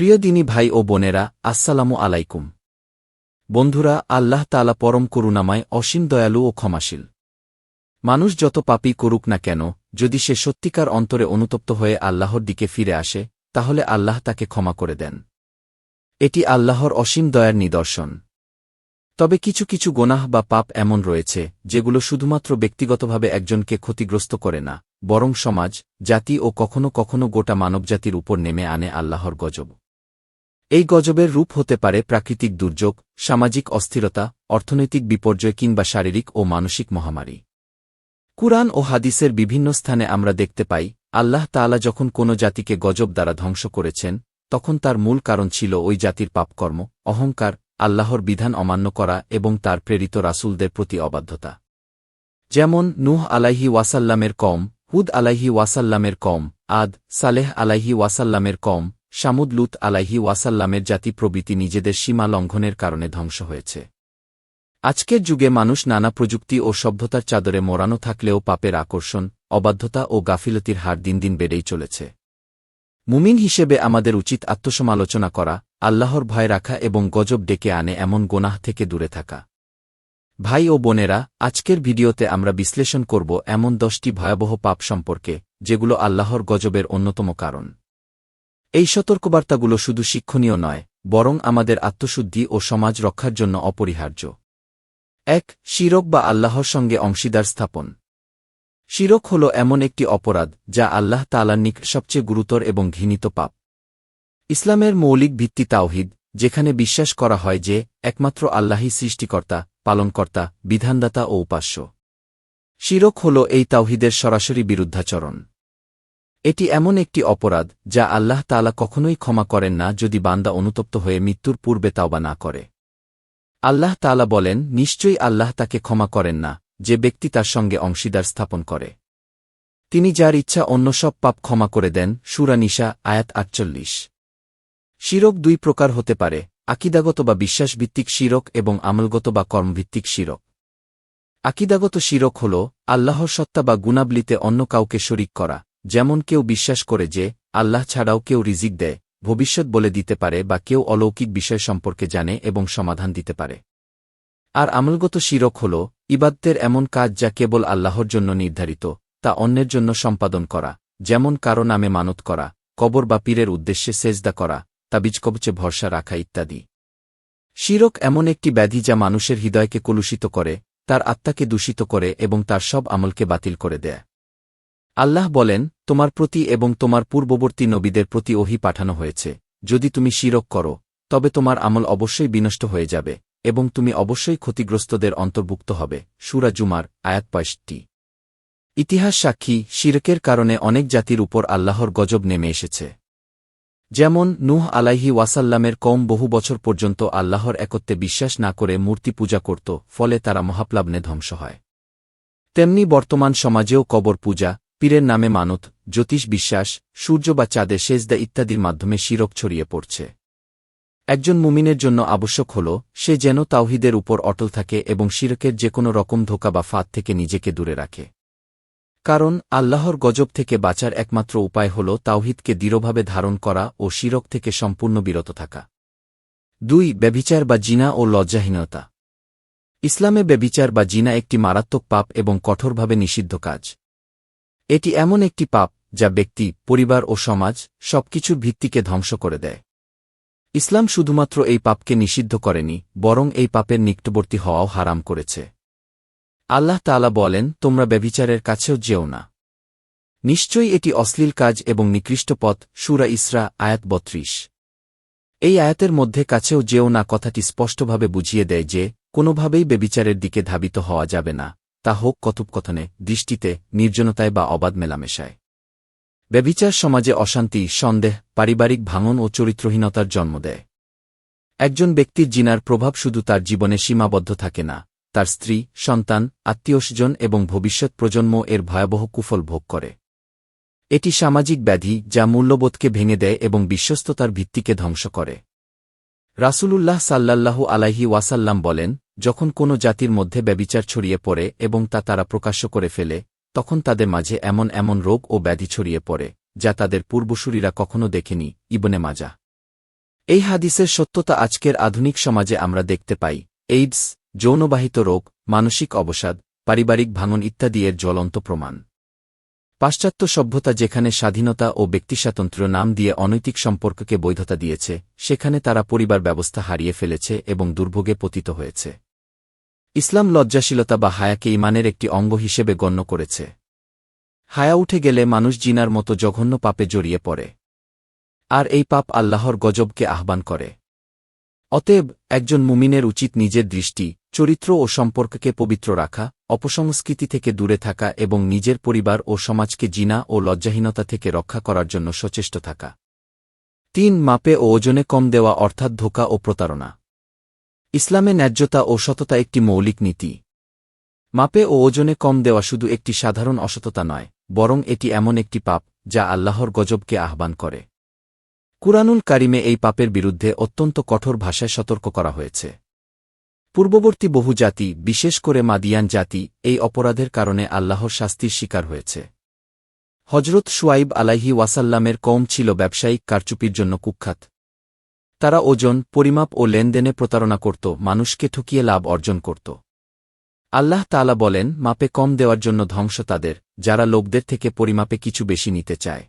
প্রিয় দিনী ভাই ও বোনেরা, আসসালামু আলাইকুম। বন্ধুরা, আল্লাহ তালা পরম করুণাময়, অসীম দয়ালু ও ক্ষমাশীল। মানুষ যত পাপই করুক না কেন, যদি সে সত্যিকার অন্তরে অনুতপ্ত হয়ে আল্লাহর দিকে ফিরে আসে, তাহলে আল্লাহ তাকে ক্ষমা করে দেন। এটি আল্লাহর অসীম দয়ার নিদর্শন। তবে কিছু কিছু গোনাহ বা পাপ এমন রয়েছে, যেগুলো শুধুমাত্র ব্যক্তিগতভাবে একজনকে ক্ষতিগ্রস্ত করে না, বরং সমাজ, জাতি ও কখনো কখনো গোটা মানবজাতির উপর নেমে আনে আল্লাহর গজব। এই গজবের রূপ হতে পারে প্রাকৃতিক দুর্যোগ, সামাজিক অস্থিরতা, অর্থনৈতিক বিপর্যয় কিংবা শারীরিক ও মানসিক মহামারী। কুরআন ও হাদিসের বিভিন্ন স্থানে আমরা দেখতে পাই, আল্লাহ তাআলা যখন কোনো জাতিকে গজব দ্বারা ধ্বংস করেছেন, তখন তার মূল কারণ ছিল ওই জাতির পাপকর্ম, অহংকার, আল্লাহর বিধান অমান্য করা এবং তার প্রেরিত রাসুলদের প্রতি অবাধ্যতা। যেমন নুহ আলাইহি ওয়াসাল্লামের কম হুদ আলাইহি ওয়াসাল্লামের কম আদ, সালেহ আলাইহি ওয়াসাল্লামের কম শামুদ লুত আলাইহি ওয়াসাল্লামের জাতি প্রভৃতি নিজেদের সীমা লঙ্ঘনের কারণে ধ্বংস হয়েছে। আজকের যুগে মানুষ নানা প্রযুক্তি ও সভ্যতার চাদরে মোড়ানো থাকলেও পাপের আকর্ষণ, অবাধ্যতা ও গাফিলতির হার দিন দিন বেড়েই চলেছে। মুমিন হিসেবে আমাদের উচিত আত্মসমালোচনা করা, আল্লাহর ভয় রাখা এবং গজব ডেকে আনে এমন গোনাহ থেকে দূরে থাকা। ভাই ও বোনেরা, আজকের ভিডিওতে আমরা বিশ্লেষণ করব এমন দশটি ভয়াবহ পাপ সম্পর্কে, যেগুলো আল্লাহর গজবের অন্যতম কারণ। এই সতর্কবার্তাগুলো শুধু শিক্ষণীয় নয়, বরং আমাদের আত্মশুদ্ধি ও সমাজ রক্ষার জন্য অপরিহার্য। এক, শিরক বা আল্লাহর সঙ্গে অংশীদার স্থাপন। শিরক হল এমন একটি অপরাধ, যা আল্লাহ তালার নিক সবচেয়ে গুরুতর এবং ঘৃণিত পাপ। ইসলামের মৌলিক ভিত্তি তাওহিদ, যেখানে বিশ্বাস করা হয় যে, একমাত্র আল্লাহই সৃষ্টিকর্তা, পালনকর্তা, বিধানদাতা ও উপাস্য। শিরক হল এই তাওহিদের সরাসরি বিরুদ্ধাচরণ। এটি এমন একটি অপরাধ, যা আল্লাহ তালা কখনোই ক্ষমা করেন না যদি বান্দা অনুতপ্ত হয়ে মৃত্যুর পূর্বে তাওবা না করে। আল্লাহ তালা বলেন, নিশ্চয়ই আল্লাহ তাকে ক্ষমা করেন না, যে ব্যক্তি তার সঙ্গে অংশীদার স্থাপন করে। তিনি যার ইচ্ছা অন্য সব পাপ ক্ষমা করে দেন সুরানিশা আয়াত আটচল্লিশ। শিরক দুই প্রকার হতে পারে, আকিদাগত বা বিশ্বাসভিত্তিক শিরক এবং আমলগত বা কর্মভিত্তিক শিরক। আকিদাগত শিরক হল, আল্লাহর সত্তা বা গুণাবলিতে অন্য কাউকে শরিক করা। যেমন কেউ বিশ্বাস করে যে, আল্লাহ ছাড়াও কেউ রিজিক দেয়, ভবিষ্যৎ বলে দিতে পারে বা কেউ অলৌকিক বিষয় সম্পর্কে জানে এবং সমাধান দিতে পারে। আর আমলগত শিরক হল ইবাদ্যের এমন কাজ যা কেবল আল্লাহর জন্য নির্ধারিত, তা অন্যের জন্য সম্পাদন করা, যেমন কারও নামে মানত করা, কবর বা পীরের উদ্দেশ্যে সেজদা করা, তাবিজ কবচে ভরসা রাখা ইত্যাদি। শিরক এমন একটি ব্যাধি যা মানুষের হৃদয়কে কলুষিত করে, তার আত্মাকে দূষিত করে এবং তার সব আমলকে বাতিল করে দেয়। আল্লাহ বলেন, তোমার প্রতি এবং তোমার পূর্ববর্তী নবীদের প্রতি ওহি পাঠানো হয়েছে। যদি তুমি শিরক করো, তবে তোমার আমল অবশ্যই বিনষ্ট হয়ে যাবে, এবং তুমি অবশ্যই ক্ষতিগ্রস্তদের অন্তর্ভুক্ত হবে। সুরা জুমার, আয়াত পয়সটি ইতিহাস সাক্ষী, শিরকের কারণে অনেক জাতির উপর আল্লাহর গজব নেমে এসেছে। যেমন, নুহ আলাইহি ওয়াসাল্লামের কম বহু বছর পর্যন্ত আল্লাহর একত্বে বিশ্বাস না করে মূর্তি পূজা করত, ফলে তারা মহাপ্লাবনে ধ্বংস হয়। তেমনি বর্তমান সমাজেও কবর পূজা পীরের নামে মানত, জ্যোতিষ বিশ্বাস, সূর্য বা চাঁদে সেজদা ইত্যাদির মাধ্যমে শিরক ছড়িয়ে পড়ছে। একজন মুমিনের জন্য আবশ্যক হল, সে যেন তাওহিদের উপর অটল থাকে এবং শিরকের যে কোনো রকম ধোকা বা ফাঁদ থেকে নিজেকে দূরে রাখে। কারণ, আল্লাহর গজব থেকে বাঁচার একমাত্র উপায় হল তাওহিদকে দৃঢ়ভাবে ধারণ করা ও শিরক থেকে সম্পূর্ণ বিরত থাকা। দুই, ব্যভিচার বা জিনা ও লজ্জাহীনতা। ইসলামে ব্যবিচার বা জিনা একটি মারাত্মক পাপ এবং কঠোরভাবে নিষিদ্ধ কাজ। এটি এমন একটি পাপ যা ব্যক্তি, পরিবার ও সমাজ সবকিছুর ভিত্তিকে ধ্বংস করে দেয়। ইসলাম শুধুমাত্র এই পাপকে নিষিদ্ধ করেনি, বরং এই পাপের নিকটবর্তী হওয়াও হারাম করেছে। আল্লাহ তালা বলেন, তোমরা ব্যবিচারের কাছেও যেও না। নিশ্চয়ই এটি অশ্লীল কাজ এবং নিকৃষ্ট পথ, সুরা ইসরা, আয়াত বত্রিশ। এই আয়াতের মধ্যে কাছেও যেও না কথাটি স্পষ্টভাবে বুঝিয়ে দেয় যে, কোনোভাবেই বেবিচারের দিকে ধাবিত হওয়া যাবে না। তা হোক কথোপকথনে দৃষ্টিতে, নির্জনতায় বা অবাধ মেলামেশায়। ব্যবিচার সমাজে অশান্তি, সন্দেহ, পারিবারিক ভাঙন ও চরিত্রহীনতার জন্ম দেয়। একজন ব্যক্তির জিনার প্রভাব শুধু তার জীবনে সীমাবদ্ধ থাকে না, তার স্ত্রী, সন্তান আত্মীয়স্বজন এবং ভবিষ্যৎ প্রজন্ম এর ভয়াবহ কুফল ভোগ করে। এটি সামাজিক ব্যাধি যা মূল্যবোধকে ভেঙে দেয় এবং বিশ্বস্ততার ভিত্তিকে ধ্বংস করে। রাসূলুল্লাহ সাল্লাল্লাহু আলাইহি ওয়াসাল্লাম বলেন যখন কোনো জাতির মধ্যে ব্যবিচার ছড়িয়ে পড়ে এবং তা তারা প্রকাশ্য করে ফেলে, তখন তাদের মাঝে এমন এমন রোগ ও ব্যাধি ছড়িয়ে পড়ে, যা তাদের পূর্বসূরীরা কখনো দেখেনি, ইবনে মাজা। এই হাদিসের সত্যতা আজকের আধুনিক সমাজে আমরা দেখতে পাই। এইডস, যৌনবাহিত রোগ, মানসিক অবসাদ, পারিবারিক ভাঙন ইত্যাদি এর জ্বলন্ত প্রমাণ। পাশ্চাত্য সভ্যতা যেখানে স্বাধীনতা ও ব্যক্তিস্বাতন্ত্র্য নাম দিয়ে অনৈতিক সম্পর্ককে বৈধতা দিয়েছে, সেখানে তারা পরিবার ব্যবস্থা হারিয়ে ফেলেছে এবং দুর্ভোগে পতিত হয়েছে। ইসলাম লজ্জাশীলতা বা হায়াকে ইমানের একটি অঙ্গ হিসেবে গণ্য করেছে। হায়া উঠে গেলে মানুষ জিনার মতো জঘন্য পাপে জড়িয়ে পড়ে। আর এই পাপ আল্লাহর গজবকে আহ্বান করে। অতএব, একজন মুমিনের উচিত নিজের দৃষ্টি চরিত্র ও সম্পর্ককে পবিত্র রাখা, অপসংস্কৃতি থেকে দূরে থাকা এবং নিজের পরিবার ও সমাজকে জিনা ও লজ্জাহীনতা থেকে রক্ষা করার জন্য সচেষ্ট থাকা। তিন, মাপে ও ওজনে কম দেওয়া অর্থাৎ ধোকা ও প্রতারণা। ইসলামে ন্যায্যতা ও সততা একটি মৌলিক নীতি। মাপে ও ওজনে কম দেওয়া শুধু একটি সাধারণ অসততা নয়, বরং এটি এমন একটি পাপ, যা আল্লাহর গজবকে আহ্বান করে। কুরানুল কারিমে এই পাপের বিরুদ্ধে অত্যন্ত কঠোর ভাষায় সতর্ক করা হয়েছে। পূর্ববর্তী বহু জাতি বিশেষ করে মাদিয়ান জাতি, এই অপরাধের কারণে আল্লাহর শাস্তির শিকার হয়েছে। হজরত সুয়াইব আলাইহি ওয়াসাল্লামের কম ছিল ব্যবসায়িক কারচুপির জন্য কুখ্যাত। তারা ওজন, পরিমাপ ও লেনদেনে প্রতারণা করত, মানুষকে ঠকিয়ে লাভ অর্জন করত। আল্লাহ তালা বলেন, মাপে কম দেওয়ার জন্য ধ্বংস তাদের, যারা লোকদের থেকে পরিমাপে কিছু বেশি নিতে চায়।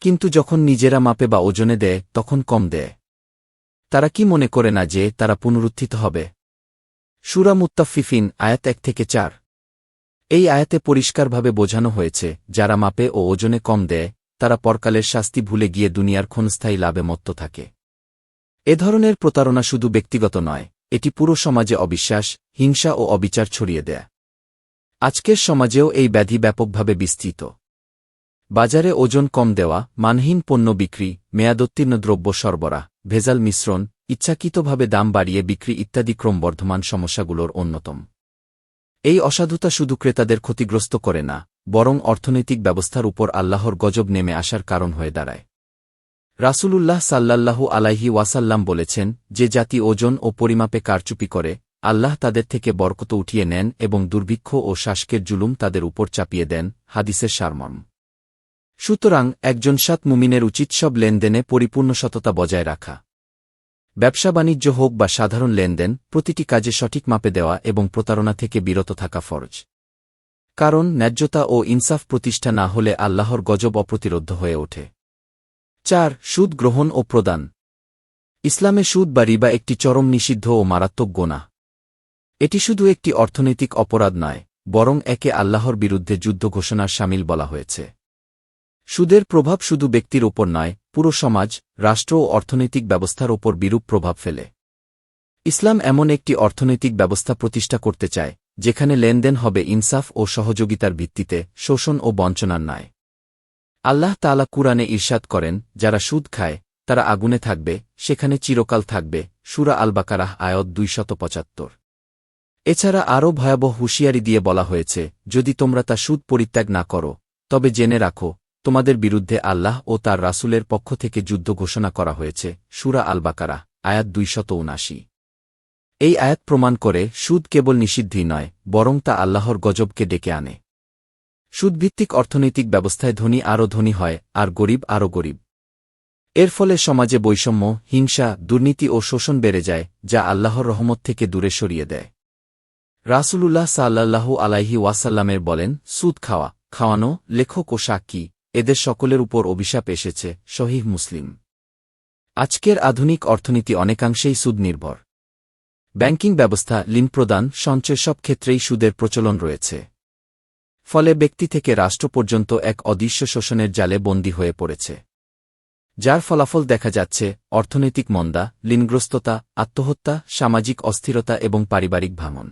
কিন্তু যখন নিজেরা মাপে বা ওজনে দেয়, তখন কম দেয়। তারা কি মনে করে না যে, তারা পুনরুত্থিত হবে? সুরা মুত্তাফিফিন আয়াত এক থেকে চার। এই আয়াতে পরিষ্কারভাবে বোঝানো হয়েছে, যারা মাপে ও ওজনে কম দেয়, তারা পরকালের শাস্তি ভুলে গিয়ে দুনিয়ার ক্ষণস্থায়ী লাভে মত্ত থাকে। এ ধরনের প্রতারণা শুধু ব্যক্তিগত নয়, এটি পুরো সমাজে অবিশ্বাস, হিংসা ও অবিচার ছড়িয়ে দেয়। আজকের সমাজেও এই ব্যাধি ব্যাপকভাবে বিস্তৃত। বাজারে ওজন কম দেওয়া, মানহীন পণ্য বিক্রি, মেয়াদোত্তীর্ণ দ্রব্য সরবরাহ, ভেজাল মিশ্রণ ইচ্ছাকৃতভাবে দাম বাড়িয়ে বিক্রি ইত্যাদি ক্রমবর্ধমান সমস্যাগুলোর অন্যতম। এই অসাধুতা শুধু ক্রেতাদের ক্ষতিগ্রস্ত করে না, বরং অর্থনৈতিক ব্যবস্থার উপর আল্লাহর গজব নেমে আসার কারণ হয়ে দাঁড়ায়। রাসূলুল্লাহ সাল্লাল্লাহু আলাইহি ওয়াসাল্লাম বলেছেন, যে জাতি ওজন ও পরিমাপে কারচুপি করে, আল্লাহ তাদের থেকে বরকত উঠিয়ে নেন এবং দুর্ভিক্ষ ও শাসকের জুলুম তাদের উপর চাপিয়ে দেন, হাদিসের সারমর্ম। সুতরাং একজন সাত মুমিনের উচিত সব লেনদেনে পরিপূর্ণ সততা বজায় রাখা। ব্যবসা বাণিজ্য হোক বা সাধারণ লেনদেন, প্রতিটি কাজে সঠিক মাপে দেওয়া এবং প্রতারণা থেকে বিরত থাকা ফরজ। কারণ, ন্যায্যতা ও ইনসাফ প্রতিষ্ঠা না হলে আল্লাহর গজব অপ্রতিরোধ হয়ে ওঠে। চার, সুদ গ্রহণ ও প্রদান। ইসলামে সুদ বা রিবা একটি চরম নিষিদ্ধ ও মারাত্মক গোনা। এটি শুধু একটি অর্থনৈতিক অপরাধ নয়, বরং একে আল্লাহর বিরুদ্ধে যুদ্ধ ঘোষণার সামিল বলা হয়েছে। সুদের প্রভাব শুধু ব্যক্তির ওপর নয়, পুরো সমাজ, রাষ্ট্র ও অর্থনৈতিক ব্যবস্থার ওপর বিরূপ প্রভাব ফেলে। ইসলাম এমন একটি অর্থনৈতিক ব্যবস্থা প্রতিষ্ঠা করতে চায়, যেখানে লেনদেন হবে ইনসাফ ও সহযোগিতার ভিত্তিতে, শোষণ ও বঞ্চনার নয় আল্লাহ তালা কুরআনে ঈর্ষাদ করেন, যারা সুদ খায়, তারা আগুনে থাকবে, সেখানে চিরকাল থাকবে, সুরা আলবাকারাহ আয়ত দুইশত পঁচাত্তর। এছাড়া আরও ভয়াবহ হুঁশিয়ারি দিয়ে বলা হয়েছে, যদি তোমরা তা সুদ পরিত্যাগ না করো, তবে জেনে রাখো তোমাদের বিরুদ্ধে আল্লাহ ও তার রাসুলের পক্ষ থেকে যুদ্ধ ঘোষণা করা হয়েছে, সুরা আলবাকারা, আয়াত দুইশত উনাশি এই আয়াত প্রমাণ করে, সুদ কেবল নিষিদ্ধই নয়, বরং তা আল্লাহর গজবকে ডেকে আনে। সুদভিত্তিক অর্থনৈতিক ব্যবস্থায় ধনী আরও ধনী হয়, আর গরিব আরও গরিব। এর ফলে সমাজে বৈষম্য, হিংসা, দুর্নীতি ও শোষণ বেড়ে যায়, যা আল্লাহর রহমত থেকে দূরে সরিয়ে দেয়। রাসূলুল্লাহ সাল্লাল্লাহু আলাইহি ওয়াসাল্লামের বলেন, সুদ খাওয়া, খাওয়ানো, লেখক ও সাক্ষী এদের সকলের উপর অভিশাপ এসেছে, শহীদ মুসলিম। আজকের আধুনিক অর্থনীতি অনেকাংশেই সুদ নির্ভর ব্যাংকিং ব্যবস্থা লিন প্রদান, সঞ্চয় সব ক্ষেত্রেই সুদের প্রচলন রয়েছে। ফলে ব্যক্তি থেকে রাষ্ট্র পর্যন্ত এক অদৃশ্য শোষণের জালে বন্দী হয়ে পড়েছে। যার ফলাফল দেখা যাচ্ছে, অর্থনৈতিক মন্দা লিনগ্রস্ততা আত্মহত্যা, সামাজিক অস্থিরতা এবং পারিবারিক ভাঙন।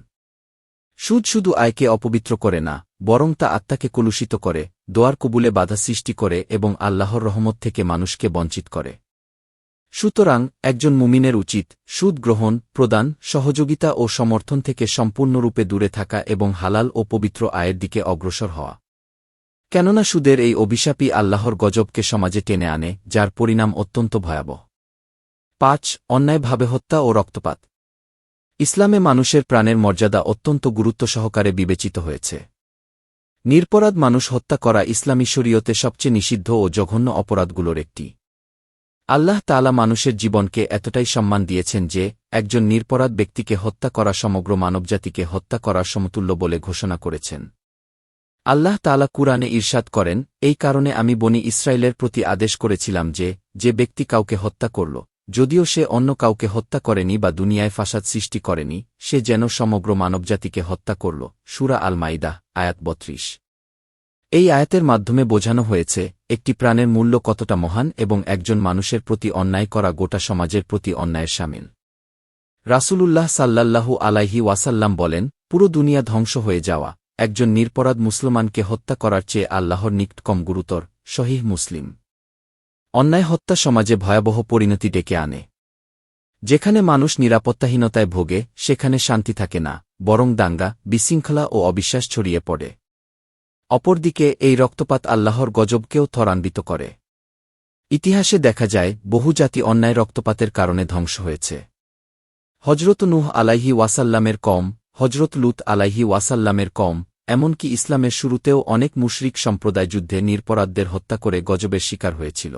সুদ শুধু আয়কে অপবিত্র করে না, বরং তা আত্মাকে কলুষিত করে দোয়ার কবুলে বাধা সৃষ্টি করে এবং আল্লাহর রহমত থেকে মানুষকে বঞ্চিত করে। সুতরাং, একজন মুমিনের উচিত সুদ গ্রহণ, প্রদান, সহযোগিতা ও সমর্থন থেকে সম্পূর্ণরূপে দূরে থাকা এবং হালাল ও পবিত্র আয়ের দিকে অগ্রসর হওয়া। কেননা সুদের এই অভিশাপই আল্লাহর গজবকে সমাজে টেনে আনে, যার পরিণাম অত্যন্ত ভয়াবহ। পাঁচ অন্যায়ভাবে হত্যা ও রক্তপাত। ইসলামে মানুষের প্রাণের মর্যাদা অত্যন্ত গুরুত্ব সহকারে বিবেচিত হয়েছে। নিরপরাধ মানুষ হত্যা করা ইসলামী শরীয়তে সবচেয়ে নিষিদ্ধ ও জঘন্য অপরাধগুলোর একটি। আল্লাহ তালা মানুষের জীবনকে এতটাই সম্মান দিয়েছেন যে, একজন নিরপরাধ ব্যক্তিকে হত্যা করা সমগ্র মানবজাতিকে হত্যা করার সমতুল্য বলে ঘোষণা করেছেন। আল্লাহ তালা কুরআনে ঈর্ষাদ করেন, এই কারণে আমি বনি ইসরায়েলের প্রতি আদেশ করেছিলাম যে যে ব্যক্তি কাউকে হত্যা করল যদিও সে অন্য কাউকে হত্যা করেনি বা দুনিয়ায় ফাসাদ সৃষ্টি করেনি, সে যেন সমগ্র মানবজাতিকে হত্যা করল, সুরা আল মাইদা আয়াত বত্রিশ। এই আয়াতের মাধ্যমে বোঝানো হয়েছে, একটি প্রাণের মূল্য কতটা মহান এবং একজন মানুষের প্রতি অন্যায় করা গোটা সমাজের প্রতি অন্যায়ের সামিল রাসূলুল্লাহ সাল্লাল্লাহু আলাইহি ওয়াসাল্লাম বলেন, পুরো দুনিয়া ধ্বংস হয়ে যাওয়া, একজন নিরপরাধ মুসলমানকে হত্যা করার চেয়ে আল্লাহর নিকট কম গুরুতর শহীহ মুসলিম। অন্যায় হত্যা সমাজে ভয়াবহ পরিণতি ডেকে আনে। যেখানে মানুষ নিরাপত্তাহীনতায় ভোগে, সেখানে শান্তি থাকে না, বরং দাঙ্গা, বিশৃঙ্খলা ও অবিশ্বাস ছড়িয়ে পড়ে। অপরদিকে, এই রক্তপাত আল্লাহর গজবকেও ত্বরান্বিত করে। ইতিহাসে দেখা যায়, বহু জাতি অন্যায় রক্তপাতের কারণে ধ্বংস হয়েছে। হজরত নুহ আলাইহি ওয়াসাল্লামের কম হজরত লুত আলাইহি ওয়াসাল্লামের কম, এমনকি ইসলামের শুরুতেও অনেক মুশরিক সম্প্রদায় যুদ্ধে নিরপরাধদের হত্যা করে গজবের শিকার হয়েছিল।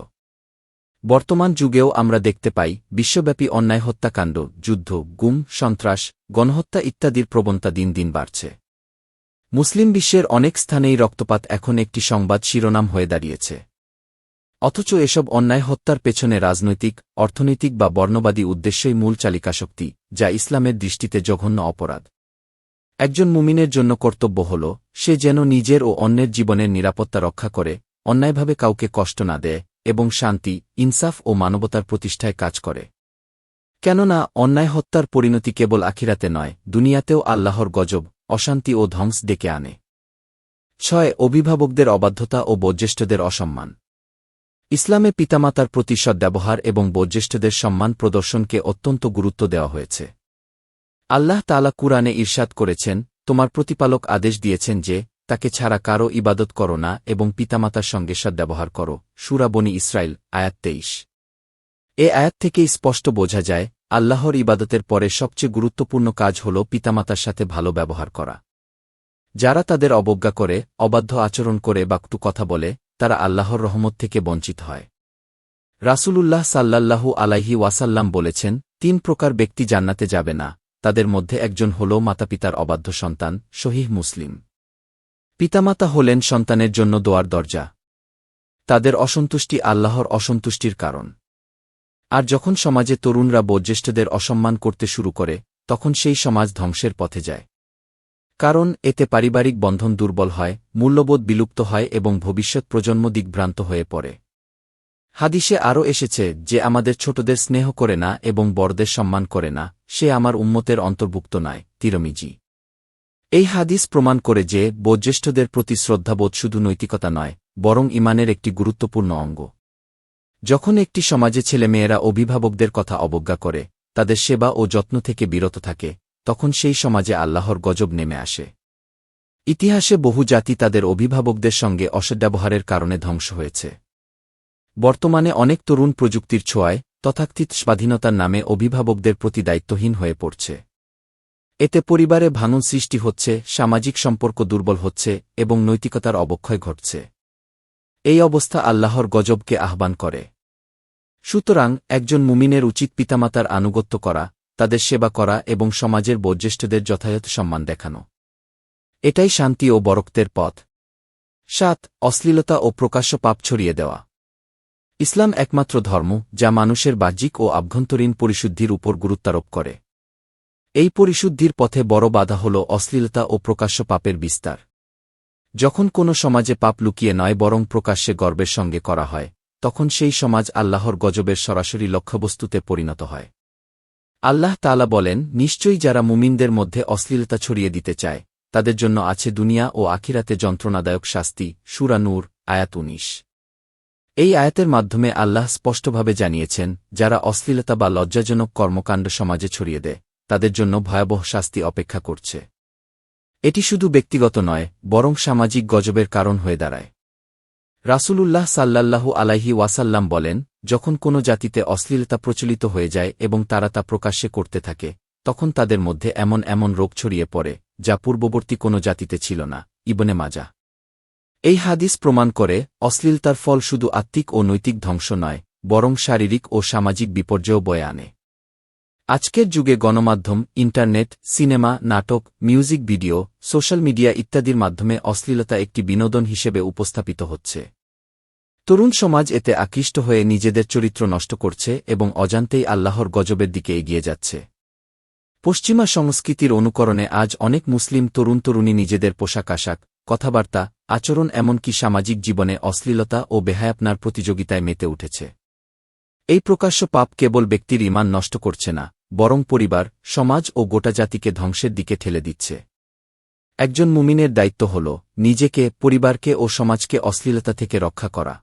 বর্তমান যুগেও আমরা দেখতে পাই বিশ্বব্যাপী অন্যায় হত্যাকাণ্ড, যুদ্ধ, গুম, সন্ত্রাস, গণহত্যা ইত্যাদির প্রবণতা দিন দিন বাড়ছে। মুসলিম বিশ্বের অনেক স্থানেই রক্তপাত এখন একটি সংবাদ শিরোনাম হয়ে দাঁড়িয়েছে। অথচ এসব অন্যায় হত্যার পেছনে রাজনৈতিক, অর্থনৈতিক বা বর্ণবাদী উদ্দেশ্যই মূল চালিকাশক্তি, যা ইসলামের দৃষ্টিতে জঘন্য অপরাধ। একজন মুমিনের জন্য কর্তব্য হল, সে যেন নিজের ও অন্যের জীবনের নিরাপত্তা রক্ষা করে, অন্যায়ভাবে কাউকে কষ্ট না দেয় এবং শান্তি, ইনসাফ ও মানবতার প্রতিষ্ঠায় কাজ করে। কেননা, অন্যায় হত্যার পরিণতি কেবল আখিরাতে নয়, দুনিয়াতেও আল্লাহর গজব, অশান্তি ও ধ্বংস ডেকে আনে। ছয়, অভিভাবকদের অবাধ্যতা ও বয়োজ্যেষ্ঠদের অসম্মান। ইসলামে পিতামাতার প্রতি সদ্ব্যবহার এবং বয়োজ্যেষ্ঠদের সম্মান প্রদর্শনকে অত্যন্ত গুরুত্ব দেওয়া হয়েছে। আল্লাহ তালা কুরআনে ঈর্ষাদ করেছেন, তোমার প্রতিপালক আদেশ দিয়েছেন যে তাকে ছাড়া কারও ইবাদত করো না এবং পিতামাতার সঙ্গে সদ্ব্যবহার করো সুরাবনি ইসরায়েল আয়াত তেইশ। এ আয়াত থেকেই স্পষ্ট বোঝা যায়, আল্লাহর ইবাদতের পরে সবচেয়ে গুরুত্বপূর্ণ কাজ হল পিতামাতার সাথে ভালো ব্যবহার করা। যারা তাদের অবজ্ঞা করে, অবাধ্য আচরণ করে বা কটু কথা বলে, তারা আল্লাহর রহমত থেকে বঞ্চিত হয়। রাসূলুল্লাহ সাল্লাল্লাহু আলাইহি ওয়াসাল্লাম বলেছেন, তিন প্রকার ব্যক্তি জান্নাতে যাবে না, তাদের মধ্যে একজন হল মাতাপিতার অবাধ্য সন্তান শহীহ মুসলিম। পিতামাতা হলেন সন্তানের জন্য দোয়ার দরজা। তাদের অসন্তুষ্টি আল্লাহর অসন্তুষ্টির কারণ। আর যখন সমাজে তরুণরা বয়োজ্যেষ্ঠদের অসম্মান করতে শুরু করে, তখন সেই সমাজ ধ্বংসের পথে যায়। কারণ, এতে পারিবারিক বন্ধন দুর্বল হয়, মূল্যবোধ বিলুপ্ত হয় এবং ভবিষ্যৎ প্রজন্ম দিগ্ভ্রান্ত হয়ে পড়ে। হাদিসে আরও এসেছে যে, আমাদের ছোটদের স্নেহ করে না এবং বড়দের সম্মান করে না, সে আমার উম্মতের অন্তর্ভুক্ত নয়। তিরমিজি। এই হাদিস প্রমাণ করে যে, বয়োজ্যেষ্ঠদের প্রতি শ্রদ্ধাবোধ শুধু নৈতিকতা নয়, বরং ইমানের একটি গুরুত্বপূর্ণ অঙ্গ। যখন একটি সমাজে ছেলেমেয়েরা অভিভাবকদের কথা অবজ্ঞা করে, তাদের সেবা ও যত্ন থেকে বিরত থাকে, তখন সেই সমাজে আল্লাহর গজব নেমে আসে। ইতিহাসে বহু জাতি তাদের অভিভাবকদের সঙ্গে অসদ্ব্যবহারের কারণে ধ্বংস হয়েছে। বর্তমানে অনেক তরুণ প্রযুক্তির ছোঁয়ায়, তথাকথিত স্বাধীনতার নামে অভিভাবকদের প্রতি দায়িত্বহীন হয়ে পড়ছে। এতে পরিবারে ভাঙন সৃষ্টি হচ্ছে, সামাজিক সম্পর্ক দুর্বল হচ্ছে এবং নৈতিকতার অবক্ষয় ঘটছে। এই অবস্থা আল্লাহর গজবকে আহ্বান করে। সুতরাং একজন মুমিনের উচিত পিতামাতার আনুগত্য করা, তাদের সেবা করা এবং সমাজের বয়োজ্যেষ্ঠদের যথাযথ সম্মান দেখানো। এটাই শান্তি ও বরক্তের পথ। সাত, অশ্লীলতা ও প্রকাশ্য পাপ ছড়িয়ে দেওয়া। ইসলাম একমাত্র ধর্ম যা মানুষের বাহ্যিক ও আভ্যন্তরীণ পরিশুদ্ধির উপর গুরুত্বারোপ করে। এই পরিশুদ্ধির পথে বড় বাধা হল অশ্লীলতা ও প্রকাশ্য পাপের বিস্তার। যখন কোনো সমাজে পাপ লুকিয়ে নয় বরং প্রকাশ্যে গর্বের সঙ্গে করা হয়, তখন সেই সমাজ আল্লাহর গজবের সরাসরি লক্ষ্যবস্তুতে পরিণত হয়। আল্লাহ তালা বলেন, নিশ্চয়ই যারা মুমিনদের মধ্যে অশ্লীলতা ছড়িয়ে দিতে চায়, তাদের জন্য আছে দুনিয়া ও আখিরাতে যন্ত্রণাদায়ক শাস্তি সুরানুর আয়াত উনিশ। এই আয়াতের মাধ্যমে আল্লাহ স্পষ্টভাবে জানিয়েছেন, যারা অশ্লীলতা বা লজ্জাজনক কর্মকাণ্ড সমাজে ছড়িয়ে দেয় তাদের জন্য ভয়াবহ শাস্তি অপেক্ষা করছে। এটি শুধু ব্যক্তিগত নয়, বরং সামাজিক গজবের কারণ হয়ে দাঁড়ায়। রাসূলুল্লাহ সাল্লাল্লাহু আলাইহি ওয়াসাল্লাম বলেন, যখন কোনো জাতিতে অশ্লীলতা প্রচলিত হয়ে যায় এবং তারা তা প্রকাশ্যে করতে থাকে, তখন তাদের মধ্যে এমন এমন রোগ ছড়িয়ে পড়ে, যা পূর্ববর্তী কোনো জাতিতে ছিল না, ইবনে মাজা। এই হাদিস প্রমাণ করে, অশ্লীলতার ফল শুধু আত্মিক ও নৈতিক ধ্বংস নয়, বরং শারীরিক ও সামাজিক বিপর্যয় বয়ে আনে। আজকের যুগে গণমাধ্যম, ইন্টারনেট, সিনেমা, নাটক, মিউজিক ভিডিও, সোশ্যাল মিডিয়া ইত্যাদির মাধ্যমে অশ্লীলতা একটি বিনোদন হিসেবে উপস্থাপিত হচ্ছে। তরুণ সমাজ এতে আকৃষ্ট হয়ে নিজেদের চরিত্র নষ্ট করছে এবং অজান্তেই আল্লাহর গজবের দিকে এগিয়ে যাচ্ছে। পশ্চিমা সংস্কৃতির অনুকরণে আজ অনেক মুসলিম তরুণ তরুণী নিজেদের পোশাক আশাক, কথাবার্তা, আচরণ এমনকি সামাজিক জীবনে অশ্লীলতা ও বেহায়াপনার প্রতিযোগিতায় মেতে উঠেছে। এই প্রকাশ্য পাপ কেবল ব্যক্তির ইমান নষ্ট করছে না, বরং পরিবার, সমাজ ও গোটা জাতিকে ধ্বংসের দিকে ঠেলে দিচ্ছে। একজন মুমিনের দায়িত্ব হল, নিজেকে, পরিবারকে ও সমাজকে অশ্লীলতা থেকে রক্ষা করা।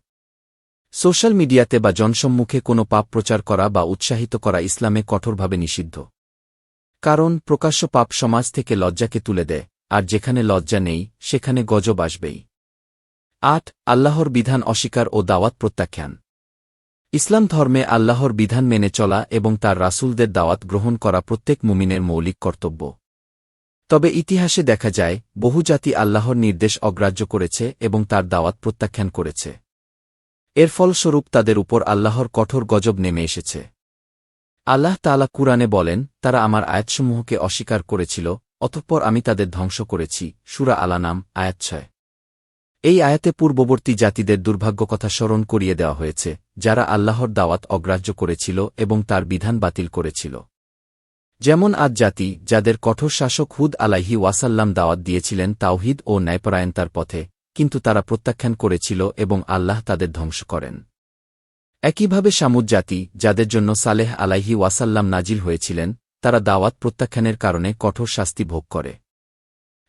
সোশ্যাল মিডিয়াতে বা জনসম্মুখে কোনো পাপ প্রচার করা বা উৎসাহিত করা ইসলামে কঠোরভাবে নিষিদ্ধ। কারণ, প্রকাশ্য পাপ সমাজ থেকে লজ্জাকে তুলে দেয়, আর যেখানে লজ্জা নেই, সেখানে গজব আসবেই। আট, আল্লাহর বিধান অস্বীকার ও দাওয়াত প্রত্যাখ্যান। ইসলাম ধর্মে আল্লাহর বিধান মেনে চলা এবং তার রাসুলদের দাওয়াত গ্রহণ করা প্রত্যেক মুমিনের মৌলিক কর্তব্য। তবে ইতিহাসে দেখা যায়, বহু জাতি আল্লাহর নির্দেশ অগ্রাহ্য করেছে এবং তার দাওয়াত প্রত্যাখ্যান করেছে। এর ফলস্বরূপ তাদের উপর আল্লাহর কঠোর গজব নেমে এসেছে। আল্লাহ তালা কুরআনে বলেন, তারা আমার আয়াতসমূহকে অস্বীকার করেছিল, অতঃপর আমি তাদের ধ্বংস করেছি। সুরা আলা নাম আয়াত ছয়। এই আয়াতে পূর্ববর্তী জাতিদের দুর্ভাগ্য কথা স্মরণ করিয়ে দেওয়া হয়েছে, যারা আল্লাহর দাওয়াত অগ্রাহ্য করেছিল এবং তার বিধান বাতিল করেছিল। যেমন আজ জাতি, যাদের কঠোর শাসক হুদ আলাইহি ওয়াসাল্লাম দাওয়াত দিয়েছিলেন তাওহিদ ও ন্যায়পরায়ণতার পথে, কিন্তু তারা প্রত্যাখ্যান করেছিল এবং আল্লাহ তাদের ধ্বংস করেন। একইভাবে সামুদ জাতি, যাদের জন্য সালেহ আলাইহি ওয়াসাল্লাম নাজিল হয়েছিলেন, তারা দাওয়াত প্রত্যাখ্যানের কারণে কঠোর শাস্তি ভোগ করে।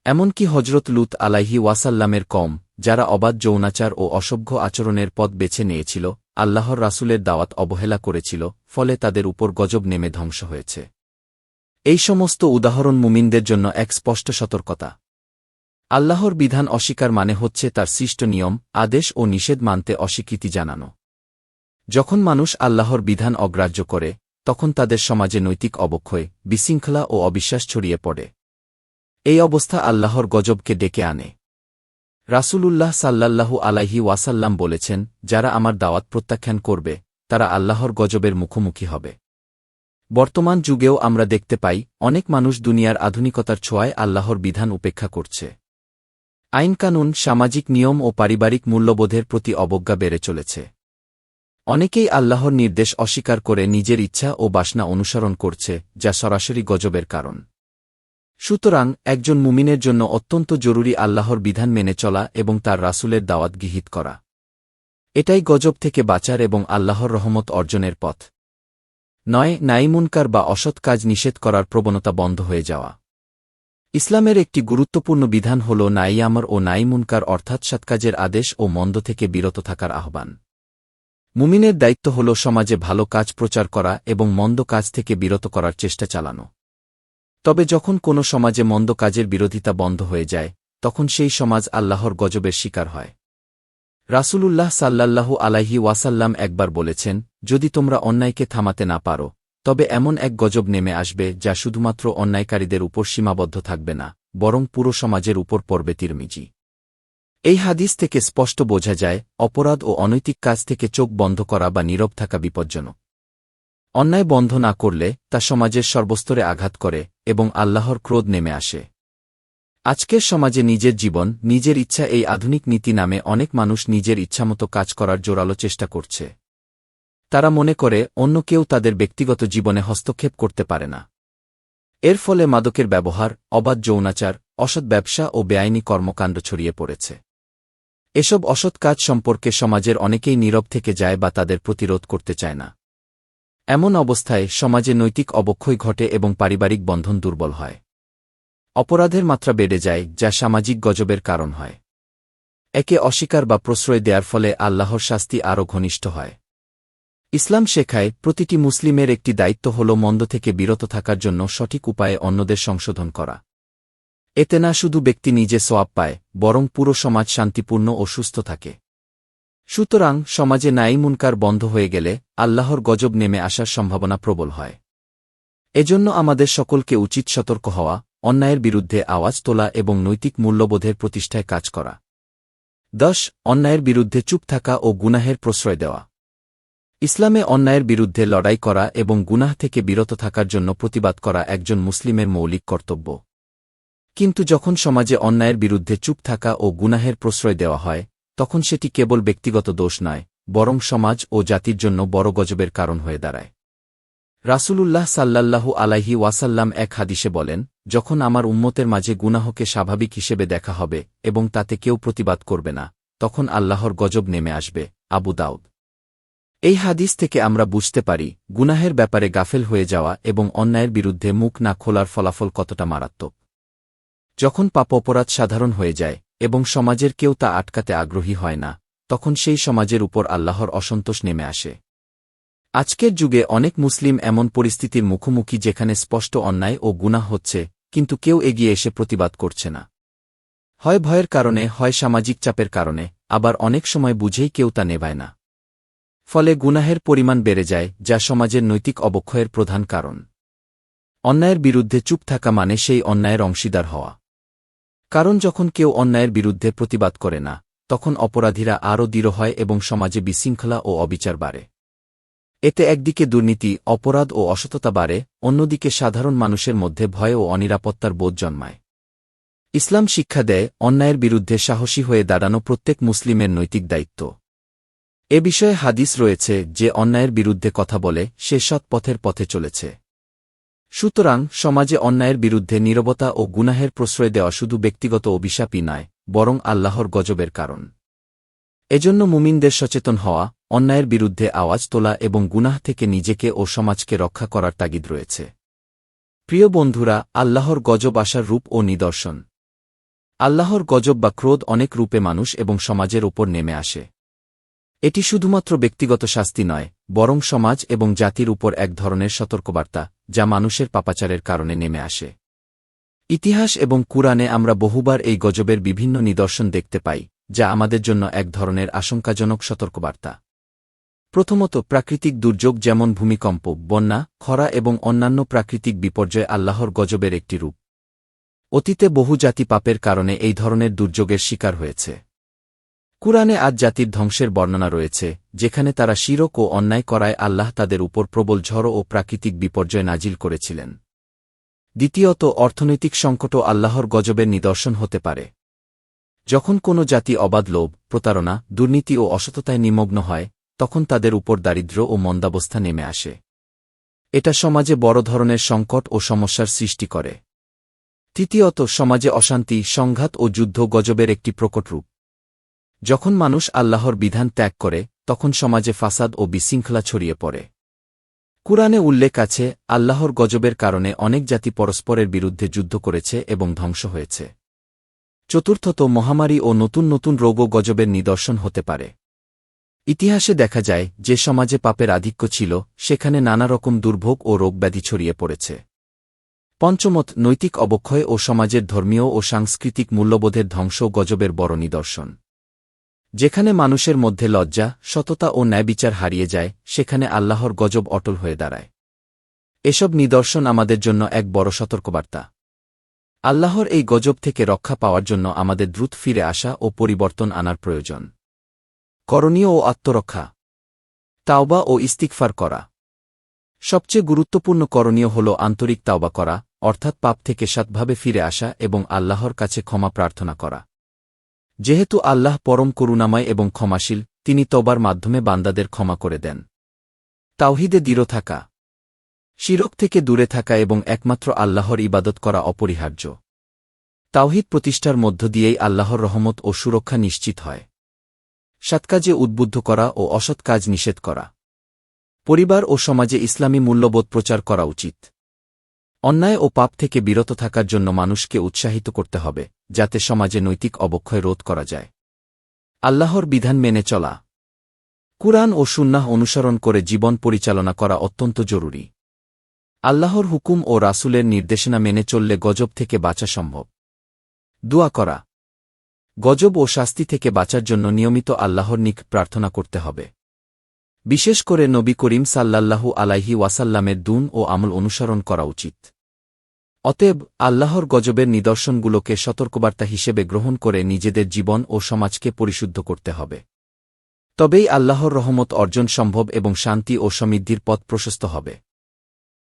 এমনকি হজরত লুত আলাইহি ওয়াসাল্লামের কম যারা অবাধ যৌনাচার ও অসভ্য আচরণের পথ বেছে নিয়েছিল, আল্লাহর রাসুলের দাওয়াত অবহেলা করেছিল, ফলে তাদের উপর গজব নেমে ধ্বংস হয়েছে। এই সমস্ত উদাহরণ মুমিনদের জন্য এক স্পষ্ট সতর্কতা। আল্লাহর বিধান অস্বীকার মানে হচ্ছে তার সৃষ্ট নিয়ম, আদেশ ও নিষেধ মানতে অস্বীকৃতি জানানো। যখন মানুষ আল্লাহর বিধান অগ্রাহ্য করে, তখন তাদের সমাজে নৈতিক অবক্ষয়, বিশৃঙ্খলা ও অবিশ্বাস ছড়িয়ে পড়ে। এই অবস্থা আল্লাহর গজবকে ডেকে আনে। রাসূলুল্লাহ সাল্লাল্লাহু আলাইহি ওয়াসাল্লাম বলেছেন, যারা আমার দাওয়াত প্রত্যাখ্যান করবে, তারা আল্লাহর গজবের মুখোমুখি হবে। বর্তমান যুগেও আমরা দেখতে পাই, অনেক মানুষ দুনিয়ার আধুনিকতার ছোঁয়ায় আল্লাহর বিধান উপেক্ষা করছে। আইনকানুন, সামাজিক নিয়ম ও পারিবারিক মূল্যবোধের প্রতি অবজ্ঞা বেড়ে চলেছে। অনেকেই আল্লাহর নির্দেশ অস্বীকার করে নিজের ইচ্ছা ও বাসনা অনুসরণ করছে, যা সরাসরি গজবের কারণ। সুতরাং, একজন মুমিনের জন্য অত্যন্ত জরুরি আল্লাহর বিধান মেনে চলা এবং তার রাসুলের দাওয়াত গৃহীত করা। এটাই গজব থেকে বাঁচার এবং আল্লাহর রহমত অর্জনের পথ। নয় নাইমুনকার বা অসৎ কাজ নিষেধ করার প্রবণতা বন্ধ হয়ে যাওয়া। ইসলামের একটি গুরুত্বপূর্ণ বিধান হল নাইয়ামর ও নাইমুনকার অর্থাৎ সৎকাজের আদেশ ও মন্দ থেকে বিরত থাকার আহ্বান। মুমিনের দায়িত্ব হল সমাজে ভালো কাজ প্রচার করা এবং মন্দ কাজ থেকে বিরত করার চেষ্টা চালানো। তবে যখন কোনো সমাজে মন্দ কাজের বিরোধিতা বন্ধ হয়ে যায়, তখন সেই সমাজ আল্লাহর গজবের শিকার হয়। রাসূলুল্লাহ সাল্লাল্লাহু আলাইহি ওয়াসাল্লাম একবার বলেছেন, যদি তোমরা অন্যায়কে থামাতে না পারো, তবে এমন এক গজব নেমে আসবে যা শুধুমাত্র অন্যায়কারীদের উপর সীমাবদ্ধ থাকবে না, বরং পুরো সমাজের উপর পড়বে তিরমিজি। এই হাদিস থেকে স্পষ্ট বোঝা যায়, অপরাধ ও অনৈতিক কাজ থেকে চোখ বন্ধ করা বা নীরব থাকা বিপজ্জনক। অন্যায় বন্ধ না করলে তা সমাজের সর্বস্তরে আঘাত করে এবং আল্লাহর ক্রোধ নেমে আসে। আজকের সমাজে নিজের জীবন, নিজের ইচ্ছা এই আধুনিক নীতি নামে অনেক মানুষ নিজের ইচ্ছামতো কাজ করার জোরালো চেষ্টা করছে। তারা মনে করে, অন্য কেউ তাদের ব্যক্তিগত জীবনে হস্তক্ষেপ করতে পারে না। এর ফলে মাদকের ব্যবহার, অবাধ যৌনাচার, অসৎ ব্যবসা ও বেআইনি কর্মকাণ্ড ছড়িয়ে পড়েছে। এসব অসৎ কাজ সম্পর্কে সমাজের অনেকেই নীরব থেকে যায় বা তাদের প্রতিরোধ করতে চায় না। এমন অবস্থায় সমাজে নৈতিক অবক্ষয় ঘটে এবং পারিবারিক বন্ধন দুর্বল হয়। অপরাধের মাত্রা বেড়ে যায়, যা সামাজিক গজবের কারণ হয়। একে অস্বীকার বা প্রশ্রয় দেওয়ার ফলে আল্লাহর শাস্তি আরও ঘনিষ্ঠ হয়। ইসলাম শেখায়, প্রতিটি মুসলিমের একটি দায়িত্ব হল মন্দ থেকে বিরত থাকার জন্য সঠিক উপায়ে অন্যদের সংশোধন করা। এতে না শুধু ব্যক্তি নিজে সোয়াব পায়, বরং পুরো সমাজ শান্তিপূর্ণ ও সুস্থ থাকে। সুতরাং সমাজে নাইমুনকার বন্ধ হয়ে গেলে আল্লাহর গজব নেমে আসার সম্ভাবনা প্রবল হয়। এজন্য আমাদের সকলকে উচিত সতর্ক হওয়া, অন্যায়ের বিরুদ্ধে আওয়াজ তোলা এবং নৈতিক মূল্যবোধের প্রতিষ্ঠায় কাজ করা। দশ, অন্যায়ের বিরুদ্ধে চুপ থাকা ও গুনাহের প্রশ্রয় দেওয়া। ইসলামে অন্যায়ের বিরুদ্ধে লড়াই করা এবং গুনাহ থেকে বিরত থাকার জন্য প্রতিবাদ করা একজন মুসলিমের মৌলিক কর্তব্য। কিন্তু যখন সমাজে অন্যায়ের বিরুদ্ধে চুপ থাকা ও গুনাহের প্রশ্রয় দেওয়া হয় তখন সেটি কেবল ব্যক্তিগত দোষ নয়, বরং সমাজ ও জাতির জন্য বড় গজবের কারণ হয়ে দাঁড়ায়। রাসূলুল্লাহ সাল্লাল্লাহু আলাইহি ওয়াসাল্লাম এক হাদিসে বলেন, যখন আমার উম্মতের মাঝে গুনাহকে স্বাভাবিক হিসেবে দেখা হবে এবং তাতে কেউ প্রতিবাদ করবে না, তখন আল্লাহর গজব নেমে আসবে, আবু দাউদ। এই হাদিস থেকে আমরা বুঝতে পারি, গুনাহের ব্যাপারে গাফেল হয়ে যাওয়া এবং অন্যায়ের বিরুদ্ধে মুখ না খোলার ফলাফল কতটা মারাত্মক। যখন পাপ অপরাধ সাধারণ হয়ে যায় এবং সমাজের কেউ তা আটকাতে আগ্রহী হয় না, তখন সেই সমাজের উপর আল্লাহর অসন্তোষ নেমে আসে। আজকের যুগে অনেক মুসলিম এমন পরিস্থিতির মুখোমুখি যেখানে স্পষ্ট অন্যায় ও গুনাহ হচ্ছে, কিন্তু কেউ এগিয়ে এসে প্রতিবাদ করছে না। হয় ভয়ের কারণে, হয় সামাজিক চাপের কারণে, আবার অনেক সময় বুঝেই কেউ তা নেবায় না। ফলে গুনাহের পরিমাণ বেড়ে যায়, যা সমাজের নৈতিক অবক্ষয়ের প্রধান কারণ। অন্যায়ের বিরুদ্ধে চুপ থাকা মানে সেই অন্যায়ের অংশীদার হওয়া। কারণ যখন কেউ অন্যায়ের বিরুদ্ধে প্রতিবাদ করে না, তখন অপরাধীরা আরও দৃঢ় হয় এবং সমাজে বিশৃঙ্খলা ও অবিচার বাড়ে। এতে একদিকে দুর্নীতি, অপরাধ ও অসততা বাড়ে, অন্যদিকে সাধারণ মানুষের মধ্যে ভয় ও অনিরাপত্তার বোধ জন্মায়। ইসলাম শিক্ষা দেয়, অন্যায়ের বিরুদ্ধে সাহসী হয়ে দাঁড়ানো প্রত্যেক মুসলিমের নৈতিক দায়িত্ব। এ বিষয়ে হাদিস রয়েছে যে, অন্যায়ের বিরুদ্ধে কথা বলে, সে সৎ পথের পথে চলেছে। সুতরাং সমাজে অন্যায়ের বিরুদ্ধে নীরবতা ও গুনাহের প্রশ্রয় দেওয়া শুধু ব্যক্তিগত অভিশাপই নয়, বরং আল্লাহর গজবের কারণ। এজন্য মুমিনদের সচেতন হওয়া, অন্যায়ের বিরুদ্ধে আওয়াজ তোলা এবং গুনাহ থেকে নিজেকে ও সমাজকে রক্ষা করার তাগিদ রয়েছে। প্রিয় বন্ধুরা, আল্লাহর গজব আসার রূপ ও নিদর্শন। আল্লাহর গজব বা ক্রোধ অনেক রূপে মানুষ এবং সমাজের ওপর নেমে আসে। এটি শুধুমাত্র ব্যক্তিগত শাস্তি নয়, বরং সমাজ এবং জাতির উপর এক ধরনের সতর্কবার্তা, যা মানুষের পাপাচারের কারণে নেমে আসে। ইতিহাস এবং কুরআনে আমরা বহুবার এই গজবের বিভিন্ন নিদর্শন দেখতে পাই, যা আমাদের জন্য এক ধরনের আশঙ্কাজনক সতর্কবার্তা। প্রথমত, প্রাকৃতিক দুর্যোগ যেমন ভূমিকম্প, বন্যা, খরা এবং অন্যান্য প্রাকৃতিক বিপর্যয় আল্লাহর গজবের একটি রূপ। অতীতে বহু জাতি পাপের কারণে এই ধরনের দুর্যোগের শিকার হয়েছে। কুরআনে আজ জাতির ধ্বংসের বর্ণনা রয়েছে, যেখানে তারা শিরক ও অন্যায় করায় আল্লাহ তাদের উপর প্রবল ঝড় ও প্রাকৃতিক বিপর্যয় নাজিল করেছিলেন। দ্বিতীয়ত, অর্থনৈতিক সংকটও আল্লাহর গজবের নিদর্শন হতে পারে। যখন কোনো জাতি অবাধ লোভ, প্রতারণা, দুর্নীতি ও অসততায় নিমগ্ন হয়, তখন তাদের উপর দারিদ্র ও মন্দাবস্থা নেমে আসে। এটা সমাজে বড় ধরনের সংকট ও সমস্যার সৃষ্টি করে। তৃতীয়ত, সমাজে অশান্তি, সংঘাত ও যুদ্ধ গজবের একটি প্রকট রূপ। যখন মানুষ আল্লাহর বিধান ত্যাগ করে, তখন সমাজে ফাসাদ ও বিশৃঙ্খলা ছড়িয়ে পড়ে। কুরআনে উল্লেখ আছে, আল্লাহর গজবের কারণে অনেক জাতি পরস্পরের বিরুদ্ধে যুদ্ধ করেছে এবং ধ্বংস হয়েছে। চতুর্থত, মহামারী ও নতুন নতুন রোগও গজবের নিদর্শন হতে পারে। ইতিহাসে দেখা যায়, যে সমাজে পাপের আধিক্য ছিল, সেখানে নানা রকম দুর্ভোগ ও রোগব্যাধি ছড়িয়ে পড়েছে। পঞ্চমত, নৈতিক অবক্ষয় ও সমাজের ধর্মীয় ও সাংস্কৃতিক মূল্যবোধের ধ্বংস গজবের বড় নিদর্শন। যেখানে মানুষের মধ্যে লজ্জা, সততা ও ন্যায়বিচার হারিয়ে যায়, সেখানে আল্লাহর গজব অটল হয়ে দাঁড়ায়। এসব নিদর্শন আমাদের জন্য এক বড় সতর্কবার্তা। আল্লাহর এই গজব থেকে রক্ষা পাওয়ার জন্য আমাদের দ্রুত ফিরে আসা ও পরিবর্তন আনার প্রয়োজন। করণীয় ও আত্মরক্ষা। তাওবা ও ইস্তিকফার করা। সবচেয়ে গুরুত্বপূর্ণ করণীয় হল আন্তরিক তাওবা করা, অর্থাৎ পাপ থেকে সৎভাবে ফিরে আসা এবং আল্লাহর কাছে ক্ষমা প্রার্থনা করা। যেহেতু আল্লাহ পরম করুণাময় এবং ক্ষমাশীল, তিনি তবার মাধ্যমে বান্দাদের ক্ষমা করে দেন। তাওহিদে দৃঢ় থাকা। শিরক থেকে দূরে থাকা এবং একমাত্র আল্লাহর ইবাদত করা অপরিহার্য। তাওহিদ প্রতিষ্ঠার মধ্য দিয়েই আল্লাহর রহমত ও সুরক্ষা নিশ্চিত হয়। সৎকাজে উদ্বুদ্ধ করা ও অসৎ কাজ নিষেধ করা। পরিবার ও সমাজে ইসলামী মূল্যবোধ প্রচার করা উচিত। অন্যায় ও পাপ থেকে বিরত থাকার জন্য মানুষকে উৎসাহিত করতে হবে, যাতে সমাজে নৈতিক অবক্ষয় রোধ করা যায়। আল্লাহর বিধান মেনে চলা। কুরআন ও সুন্নাহ অনুসরণ করে জীবন পরিচালনা করা অত্যন্ত জরুরি। আল্লাহর হুকুম ও রাসুলের নির্দেশনা মেনে চললে গজব থেকে বাঁচা সম্ভব। দোয়া করা। গজব ও শাস্তি থেকে বাঁচার জন্য নিয়মিত আল্লাহর নিক প্রার্থনা করতে হবে। বিশেষ করে নবী করিম সাল্লাল্লাহু আলাইহি ওয়াসাল্লামের দুন ও আমল অনুসরণ করা উচিত। অতএব আল্লাহর গজবের নিদর্শনগুলোকে সতর্কবার্তা হিসেবে গ্রহণ করে নিজেদের জীবন ও সমাজকে পরিশুদ্ধ করতে হবে। তবেই আল্লাহর রহমত অর্জন সম্ভব এবং শান্তি ও সমৃদ্ধির পথ প্রশস্ত হবে।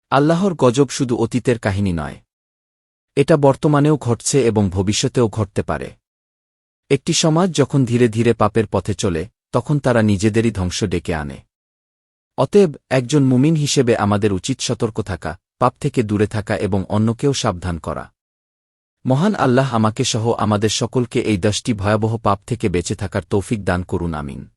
আল্লাহর গজব শুধু অতীতের কাহিনী নয়। এটা বর্তমানেও ঘটছে এবং ভবিষ্যতেও ঘটতে পারে। একটি সমাজ যখন ধীরে ধীরে পাপের পথে চলে, তখন তারা নিজেদেরই ধ্বংস ডেকে আনে। অতএব একজন মুমিন হিসেবে আমাদের উচিত সতর্ক থাকা, পাপ থেকে দূরে থাকা এবং অন্যকেও সাবধান করা। মহান আল্লাহ আমাকে সহ আমাদের সকলকে এই দশটি ভয়াবহ পাপ থেকে বেঁচে থাকার তৌফিক দান করুন, আমিন।